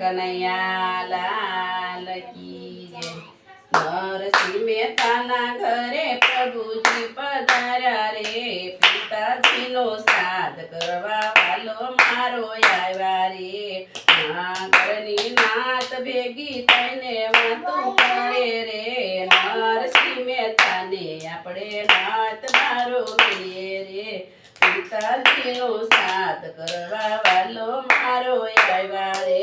કનૈયા લાલ કી જય. નરસિંહ મહેતાના ઘરે પ્રભુજી પધાર્યા રે. પિતાજીનો શ્રાદ્ધ કરવા વાલો મારો આવ્યા રે. મા ઘરની નાત ભેગી તને વાતો કરે રે. નરસિંહ મહેતાને આપણે નાત મારો કરીએ રે. પિતાજીનો શ્રાદ્ધ કરવા વાલો મારો આવ્યા રે.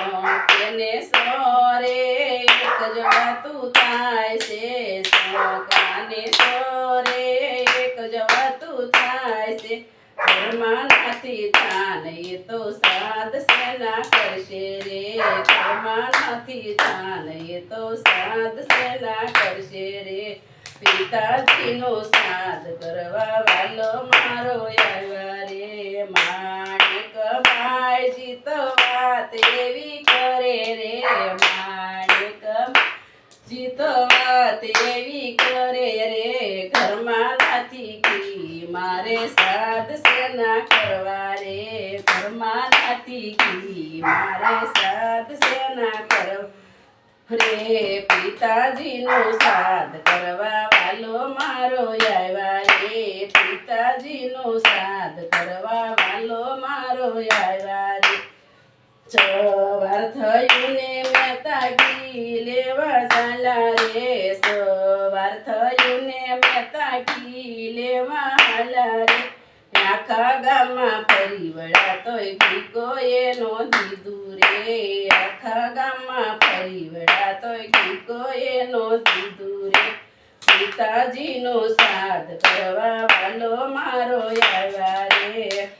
સોંકેને સોરે એક જવાતું થાય છે સોંકાને સોરે એક જવાતું થાય છે ઘરમાં નથી થાન તો સાદ સેના કરશે રે ઘરમાં નથી થાન તો સાદ સેના કરશે રે પિતાજીનો સાદ કરવા જીતવા તેવી કરે રે, ઘરમાં નથી કી મારે સાદ સેના કરવા રે. ઘરમાં નથી કી મારે સાધ સેના કરવા રે. પિતાજીનું સાધ કરવા વાલો મારો આવ્યા રે. પિતાજીનું સાધ કરવા વાલો મારો આવ્યા રે. સવાર થયું ને મહેતા ઘી લેવા ચાલ્યા રે સવાર થયું ને મહેતા ઘી લેવા હાલ્યા રે આખા ગામમાં ફરી વળ્યા તોય ભીકો એનો દીધું રે આખા ગામમાં ફરી વળ્યા તોય ભીકો એનો દીધું રે પિતાજીનો સાદ કરવા વાલો મારો આવ્યા રે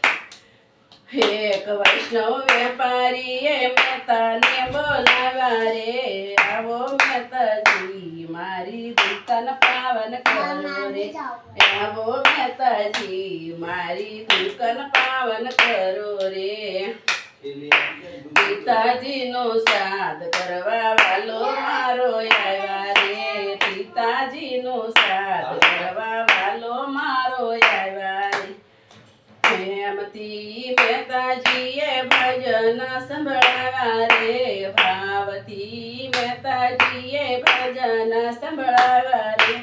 એક વૈષ્ણવ વેપારીએ મહેતાને બોલાવા રે. આવો મહેતાજી મારી દુકાન પાવન કરો રે. આવો મહેતાજી મારી દુકાન પાવન કરો રે. પિતાજીનો સાદ કરવા વાલો ભજન સંભળાવારે રે ભાવથી માતાજીએ ભજન સંભળાવ્યા રે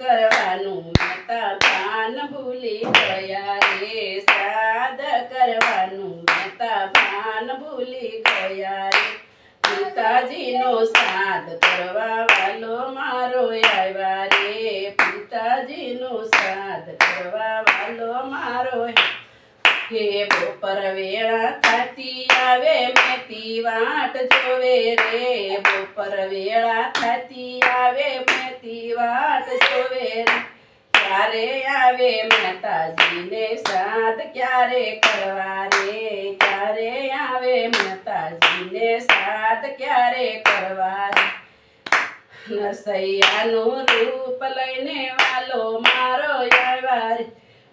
કરવાનું માતા ભાન ભૂલી ગયા રે શ્રાદ્ધ કરવાનું માતા ભાન ભૂલી ગયા રે પિતાજીનો શ્રાદ્ધ કરવા વાલો મારો આવ્યા રે પિતાજીનો સાદ કરવા વાલો મારો હે બપોર વેળા થતી આવે મેતી વાટ જોવે રે. બપોર વેળા થતી આવે મેતી વાટ જોવે રે. ક્યારે આવે મહેતાજીને સાદ, ક્યારે કરવા રે? ક્યારે આવે મહેતાજીને સાદ, ક્યારે કરવા રે? નરસૈયાનું રૂપ લઈને વાલો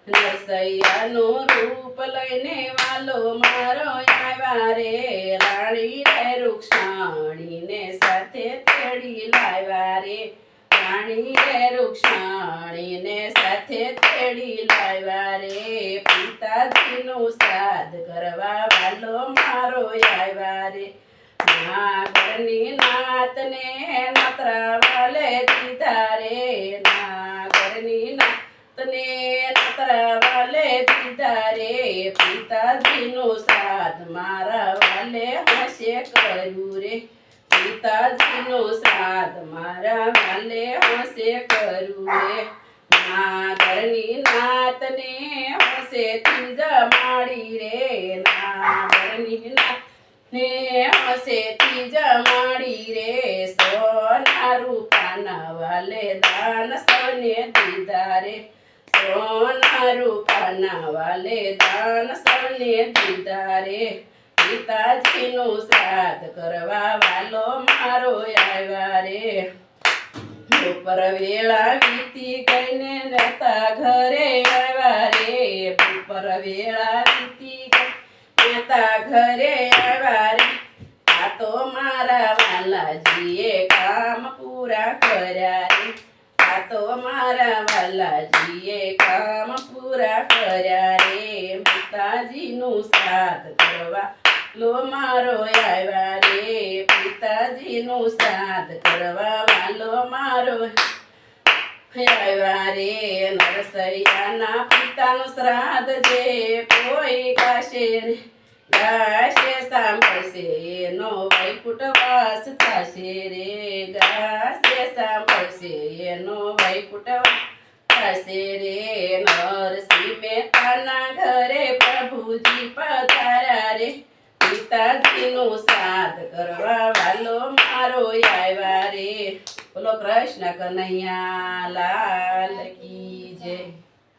રે નરસૈયાનું રૂપ લઈને વાલો મારો આવ્યા રે. રાણી રે રૂક્ષાણીને સાથે તેડી લાવ્યા રે. રાણી રે રૂક્ષાણીને સાથે તેડી લાવ્યા રે. પિતાજીનું શ્રાદ્ધ કરવા વાલો મારો આવ્યા રે. નાગરની નાતને નતરાવાલે દીધા રે. નાગરની નાતને રે પિતાજીનું શ્રાદ્ધ મારા વાલે હશે કર્યું રે. પિતાજીનું શ્રાદ્ધ મારા વાલે હશે કર્યું રે. નાગરની નાતને હશે તીજ માડી રે. નાગરની ને હશે તીજ માડી રે. સોના રૂપાના વાલે દાન સને દીધા રે. સોના રૂપાના વાલે દાન સૌને દીધા રે. પિતાજીનું શ્રાદ્ધ કરવા વાલો મારો આવ્યા રે. ઉપર વેળા વીતી ગઈને રહેતા ઘરે આવ્યા રે. ઉપર વેળા વીતી નેતા ઘરે આવ્યા રે. આ તો મારા વાલાજીએ કામ પૂરા કર્યા રે. તો મારા વાલાજીએ કામ પૂરા કર્યા રે. પિતાજીનું સાથ કરવા લો મારો આવ્યા રે. પિતાજીનું સાથ કરવા વાલો મારો આવ્યા રે. નરસૈયાના પિતાનું શ્રાદ્ધ જે કોઈ કાશે રે. ગાશે સાંભળશે, એનો વૈકુટવાસ થશે રે. ગાશે વૈકુટવાસ થશે રે નરસિંહ મહેતાના ઘરે પ્રભુજી પધાર્યા રે. પિતાજીનું સાથ કરવા વાલો મારો આવ્યા રે. બોલો કૃષ્ણ કનૈયા લાલ કી જય.